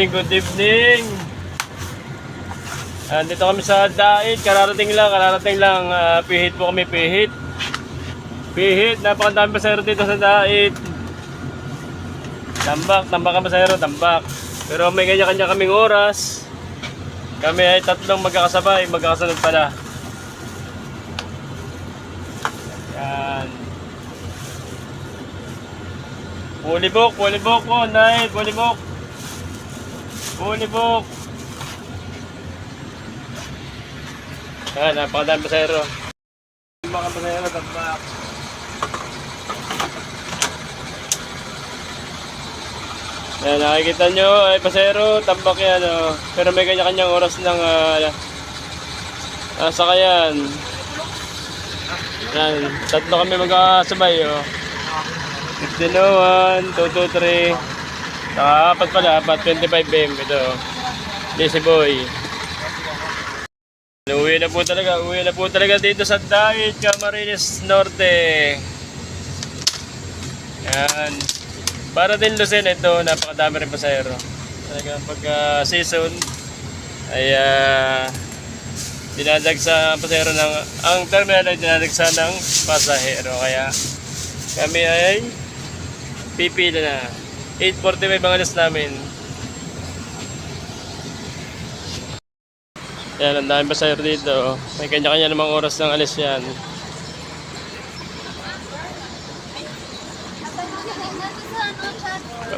evening, good evening. Andito kami sa Dait, kararating lang, kararating lang. Ah, pihit po kami, pihit. Pihit, napakadami pasahero dito sa Dait. Tambak, tambak ang pasahero, tambak. Pero may kanya-kanya kaming oras. Kami ay tatlong magkakasabay, magkakasunod pala. Yan. Pulibok, pulibok po, Nay, pulibok. Pulibok. Yan, napakadami pasahero. Mga pasahero, tambak. Yan, nakikita nyo, ay pasahero, tambak yan, oh. Pero may kanya-kanyang oras ng uh, uh, sakayan. Yan, tatlo kami magkakasabay, oh. 1501, 223, saka apat pala, apat, 25M, ito, oh. Lazy Boy. Uwi na po talaga, uwi na po talaga dito sa Dait, Camarines Norte. Yan. Para din Lucen, ito, napakadami rin pasahero. Talagang pagka season, ay uh, dinadagsa ang pasahero ng, ang terminal ay dinadagsa ng pasahero. Kaya kami ay pipila na. 8.45 ang alas namin. Yan, ang dami pasahero dito. May kanya-kanya namang oras ng alis yan.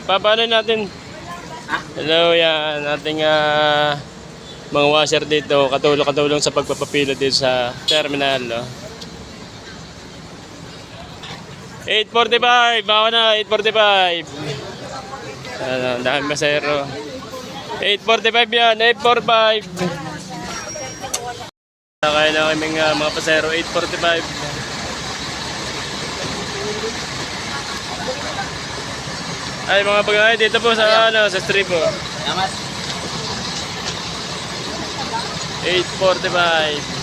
Papaano natin? Hello, yan. Ating ah, mga washer dito. Katulong-katulong sa pagpapapilo dito sa terminal. No? 8.45! Baka na, 8.45! Ano, dami masero. 8.45 yan, 8.45! Kaya na kaming ah, mga pasero, 8.45. Ay, mga pagkain dito po sa ano, sa strip po. Salamat. 8.45.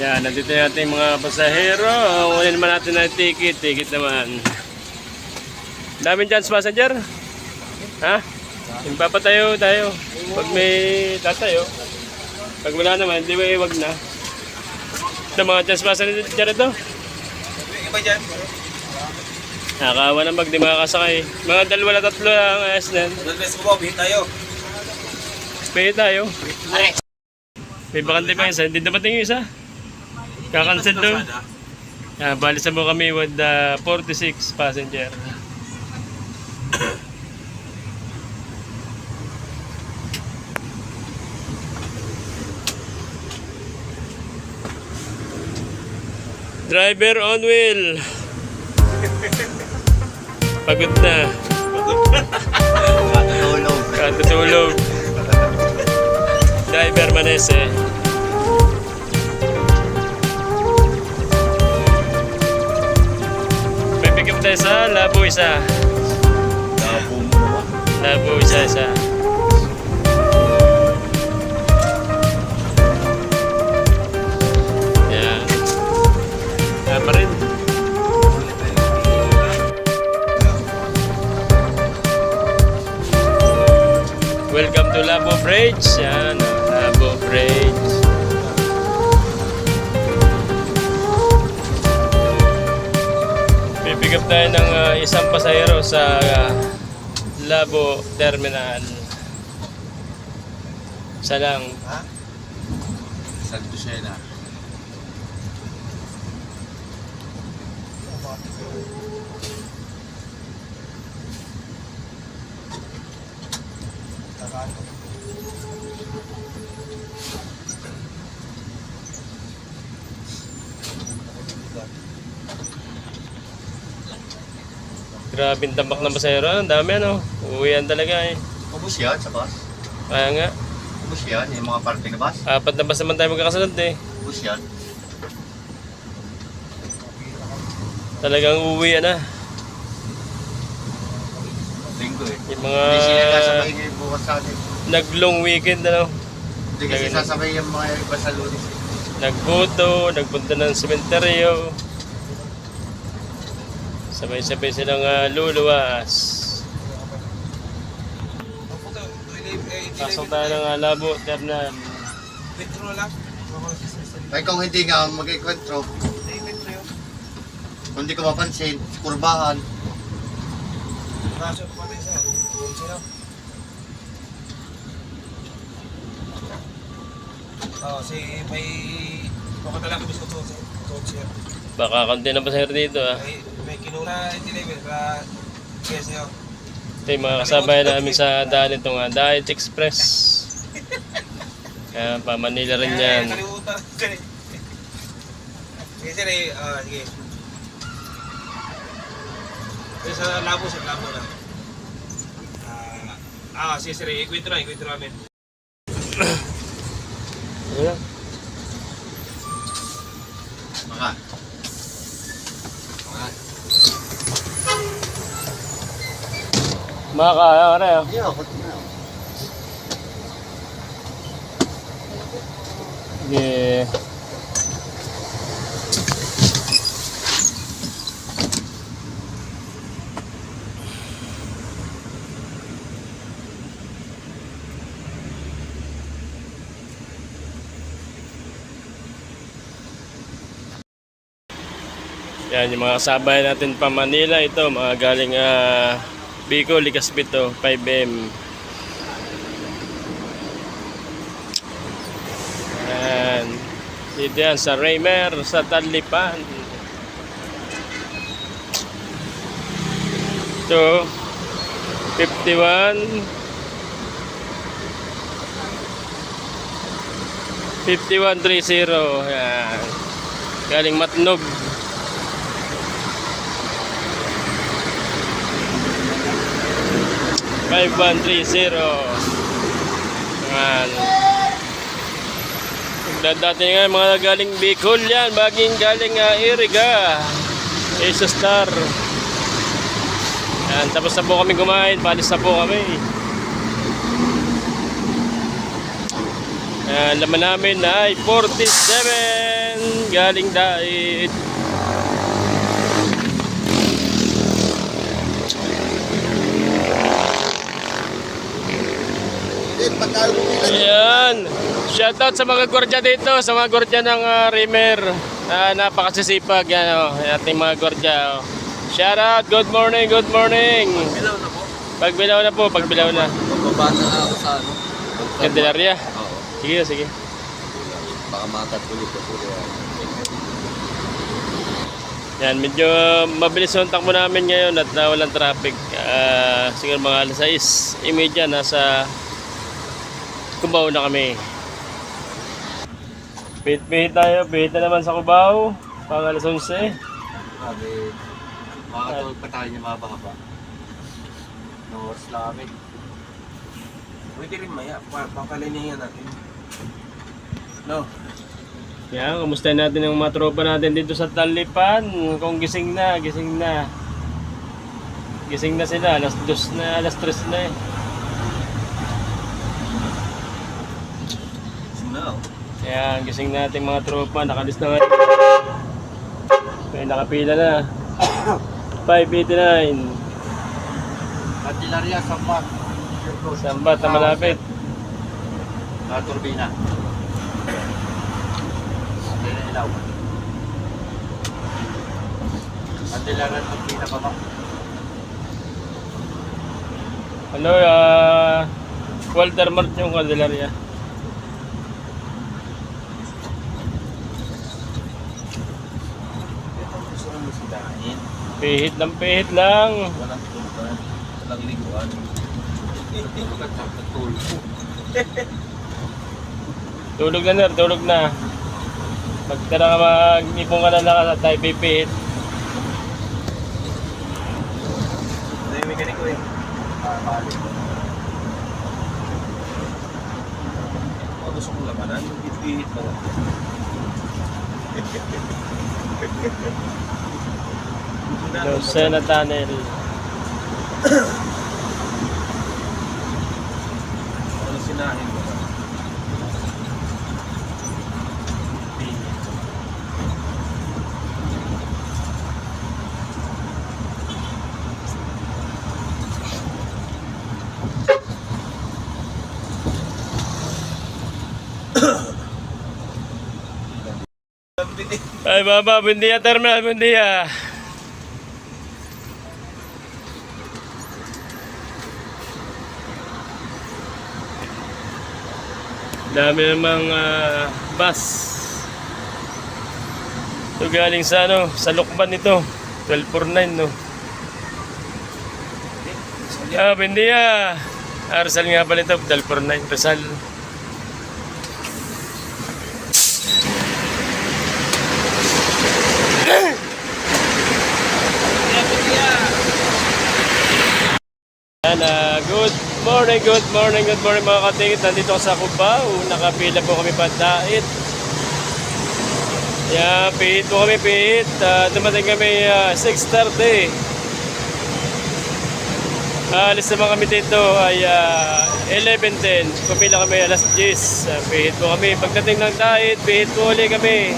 Yan, nandito na natin mga pasahero. Kunin naman natin ang ticket. Ticket naman. Daming chance passenger? Ha? Yung papatayo tayo. Pag may tatayo. Pag wala naman, di ba iwag na? Ito mga chance passenger ito. Iba dyan. Nakakawa ng bag, di makakasakay. Mga dalawa na tatlo ang ayos na. Best ko po, bihit tayo. Pay tayo. Ay. May bakante pa isa. Hindi dapating yung isa. Kakancel doon. Ah, bali sa mo kami with the 46 passenger. Driver on wheel. Pagod na. Tulog. Katutulog. Driver Manese. May pick up tayo sa Labo isa. Isa isa. Yan. Rin. Welcome to Labo Bridge. Yan, oh, Labo Bridge. Pipick up tayo ng ah, isang pasahero sa ah, Labo Terminal. Isa lang. Ha? Santo Sena. Grabe tambak ng pasahero. Ang dami ano. Uwian talaga eh. Ubus yan sa bus. Kaya nga. Ubus yan, yung mga parte na bus. Apat na bus naman tayo magkakasunod eh. Ubus yan. Talagang uuwi na. Linggo eh. Yung mga Hindi sila kasabay ngayon bukas sa atin. nag-long weekend ano. Hindi kasi sasabay yung mga iba sa lunes. eh. Nagbuto, nagpunta ng sementeryo. Sabay-sabay silang uh, luluwas. Pasok tayo ng alabo, terminal. Petro lang. Mga sisisili. Ay kung hindi nga yun. kung hindi ko mapansin, kurbahan. Kaso pa rin sino. Oh, si may pakadala ko gusto siya. Baka konti na pasahero dito ah. May may kinuna deliver sa yes niyo. Ito yung mga kasabay namin sa daan ito nga, Diet Express. Kaya pa Manila rin yan. Kalimutan. Sige, sir, eh, ah, sige. Sige, sa labo, sa labo na. Ah, ah, sige, sir, eh, ikwento na, ikwento namin. Ayan. Mga kaya ka rin ah. Yeah, ba't na? Sige. Yan yung mga kasabay natin pa Manila ito mga galing ah Bicol, Licaspito, 5M. Yan. Dito yan sa Raymer, sa Talipan. Ito, 51. 5130. Yan. Galing Matnog. Five one three zero. Yan. Dati nga mga galing Bicol yan, baging galing uh, Iriga, Asia Star. Yan, tapos na po kami kumain, palis na po kami. Yan, laman namin ay 47 galing Dait. Ayan. Shoutout sa mga gordya dito, sa mga gordya ng uh, Rimer. Uh, napakasisipag yan oh, ating mga gordya. Oh. Shoutout, good morning, good morning. Bilaw na po. Pagbilaw na po, pagbilaw na. Magbaba na ako sa ano. Candelaria. Oo. Sige, sige. Baka makatulog ko po. Yan, medyo mabilis yung takbo namin ngayon at uh, walang traffic. Ah, siguro mga alas 6, imedya, nasa Cubao na kami. Pihit-pihit tayo, pihit na naman sa Cubao. Pang alas 11. Sabi, makatulog pa tayo niya mababa. No oras lang kami. Pwede rin maya, pa- pakalinihan natin. No. Yan, kumustahin natin yung mga tropa natin dito sa Talipan. Kung gising na, gising na. Gising na sila, alas 2 na, alas 3 na eh. No. Yan, gising natin mga tropa, nakalis na ngayon. May nakapila na. 589. Candelaria, Sampak. Sambat na malapit. Ah, turbina. Hindi na ilaw. Candelaria, turbina pa ba? Ano, ah... Walter Mart yung Candelaria. Ito gusto ko musidahin. Pihit lang, pihit lang. Walang liguan. Tulog. Na ner, tulog na. Magtara ka mag-ipong ka na lang at tayo pipihit. Ito yung mechanic ko eh. Ah. Ako gusto kong labanan, lang. Ano sinahin mo? Ay, baba, buen día, terminal, buen día. Dami namang ah, bus. Ito galing sa ano, sa Lukban ito. 1249 no. Ah, buen dia. Ah, Rizal nga pala ito, 1249 Rizal. Yan, ah, good morning, good morning, good morning mga katingit. Nandito ako sa Cubao. Nakapila po kami pandait. Yan, pihit po kami, pihit. Ah, dumating kami ah, 6.30. Ah, alis naman kami dito ay ah, 11.10. Pumila kami alas 10. Ah, pihit po kami. Pagdating ng diet, pihit po ulit kami.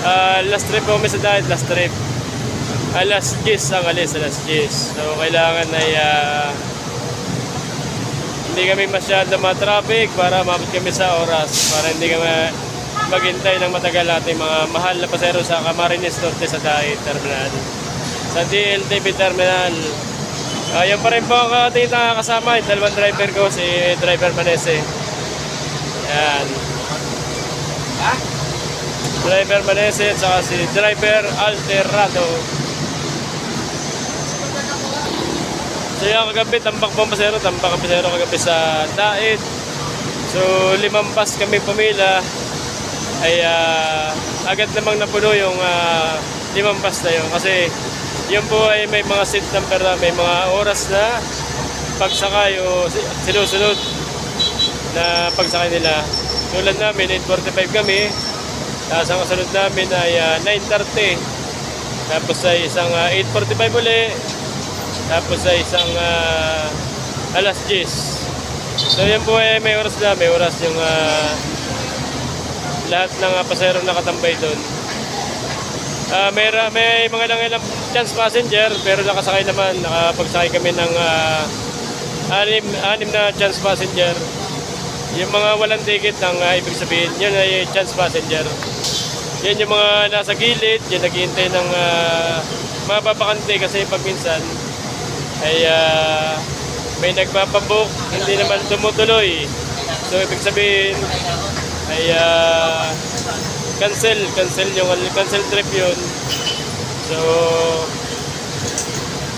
Ah, last trip po kami sa diet, last trip. Alas 10 ang alis, alas 10. So, kailangan ay ah, hindi kami masyado ma-traffic para mabot kami sa oras. Para hindi kami maghintay ng matagal ating mga mahal na pasero sa Camarines Norte sa Dait Terminal. Sa DLTV Terminal. Ayun pa rin po ang ating nakakasama. Dalawang driver ko, si driver Manese. Yan. Driver Manese at saka si driver Alterado. So yung kagabi, tambak po ang pasero, tambak ang pasero kagabi sa Dait. So limang bus kami pumila ay ah, agad namang napuno yung ah, limang bus na yun. Kasi yun po ay may mga seat number na may mga oras na pagsakay o si- sinusunod na pagsakay nila. Tulad namin, 8.45 kami. Tapos ang kasunod namin ay ah, 9.30. Tapos ay isang ah, 8.45 uli. Tapos ay isang ah, alas 10. So yan po ay may oras na, may oras yung ah, lahat ng uh, pasahero nakatambay doon. Ah, may, may mga lang ilang chance passenger pero nakasakay naman, nakapagsakay kami ng ah, anim, anim na chance passenger. Yung mga walang ticket ng ah, ibig sabihin, yun ay chance passenger. Yan yung mga nasa gilid, yung naghihintay ng ah, mga papakante kasi pag minsan ay ah, may nagpapabook, hindi naman tumutuloy. So ibig sabihin ay ah, cancel, cancel yung cancel trip yun. So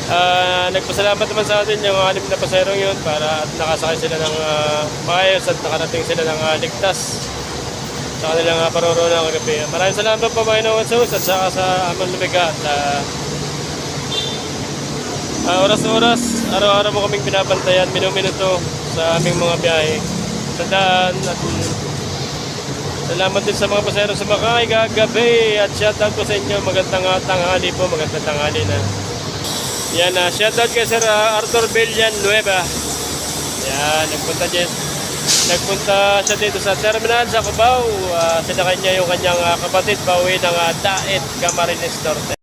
ah, nagpasalamat naman sa atin yung anim na paserong yun para at nakasakay sila ng uh, maayos at nakarating sila ng ah, ligtas sa kanilang uh, paroroonan kagabi. Maraming salamat po Panginoon Jesus at saka sa Amang Lumiga at ah, Ah, oras-oras, araw-araw mo kaming binabantayan, minuminuto sa aming mga biyahe. Sa daan at salamat din sa mga pasero sa Makay kagabi at shoutout po sa inyo. Magandang ah, tanghali po, magandang tanghali na. Yan na, shoutout kay Sir ah, Arthur Villan Nueva. Yan, nagpunta dyan. Nagpunta siya dito sa terminal sa Cubao. Uh, sinakay niya yung kanyang ah, kapatid pauwi ng uh, Daet, Camarines Norte.